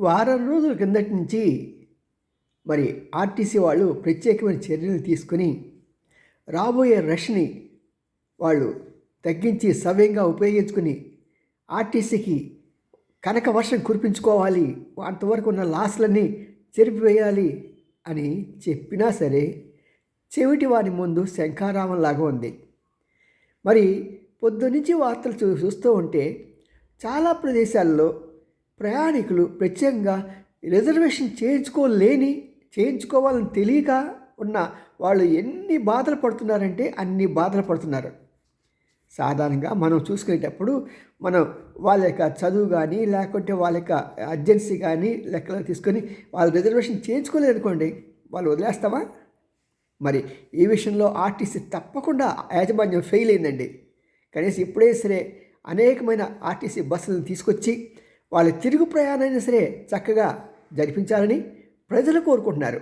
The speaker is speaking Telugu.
వారం రోజుల కిందటి నుంచి మరి ఆర్టీసీ వాళ్ళు ప్రత్యేకమైన చర్యలు తీసుకుని రాబోయే రష్ని వాళ్ళు తగ్గించి సవ్యంగా ఉపయోగించుకుని ఆర్టీసీకి కనక వర్షం కురిపించుకోవాలి అంతవరకు ఉన్న లాస్లన్నీ చెరిపివేయాలి అని చెప్పినా సరే చెవిటి వారి ముందు శంఖారామంలాగా ఉంది. మరి పొద్దునుంచి వార్తలు చూ చూస్తూ ఉంటే చాలా ప్రదేశాల్లో ప్రయాణికులు ప్రత్యేకంగా రిజర్వేషన్ చేయించుకోలేని చేయించుకోవాలని తెలియక ఉన్న వాళ్ళు ఎన్ని బాధలు పడుతున్నారంటే అన్ని బాధలు పడుతున్నారు. సాధారణంగా మనం చూసుకునేటప్పుడు మనం వాళ్ళ యొక్క చదువు కానీ లేకుంటే వాళ్ళ యొక్క అర్జెన్సీ కానీ లెక్కలు తీసుకొని వాళ్ళు రిజర్వేషన్ చేయించుకోలేదు అనుకోండి వాళ్ళు వదిలేస్తామా? మరి ఈ విషయంలో ఆర్టీసీ తప్పకుండా యాజమాన్యం ఫెయిల్ అయిందండి. కనీసం ఇప్పుడే సరే అనేకమైన ఆర్టీసీ బస్సులను తీసుకొచ్చి వాళ్ళ తిరుగు ప్రయాణాన్ని సరే చక్కగా జరిపించాలని ప్రజలు కోరుకుంటున్నారు.